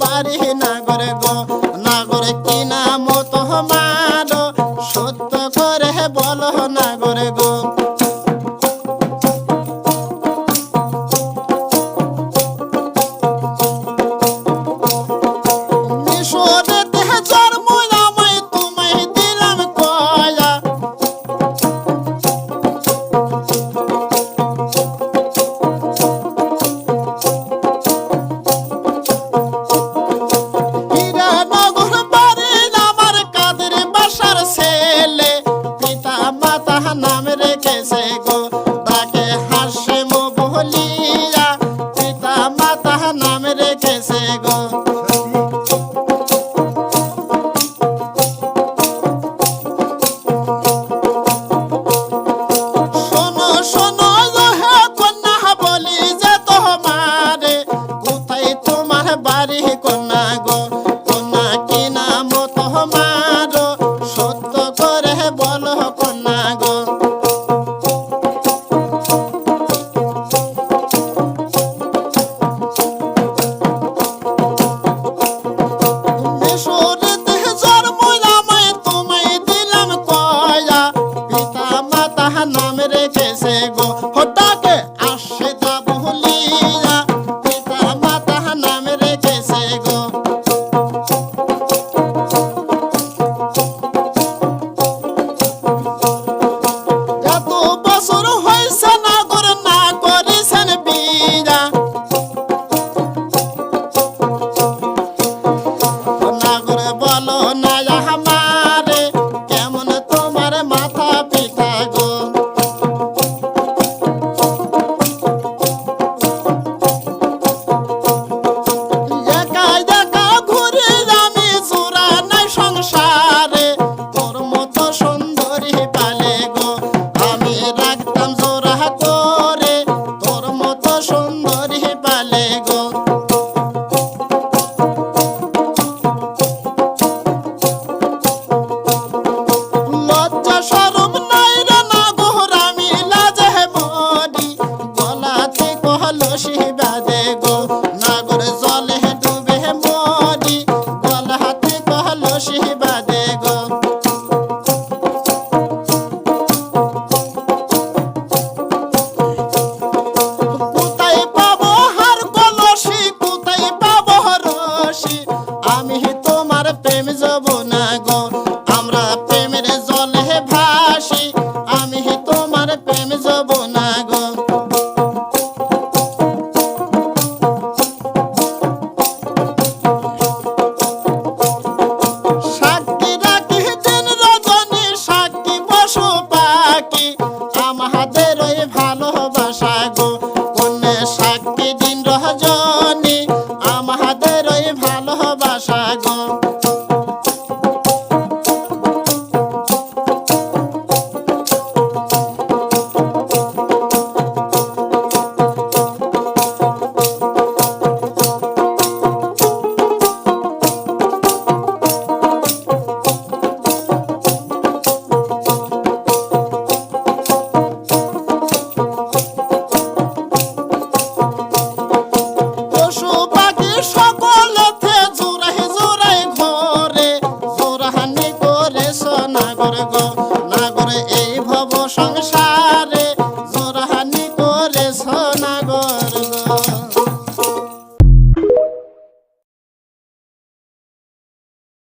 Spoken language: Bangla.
পারি নাগর গো নাগর কিনা মতো মারো। সত্য করে বলো না Manaya Hama দিন রজনী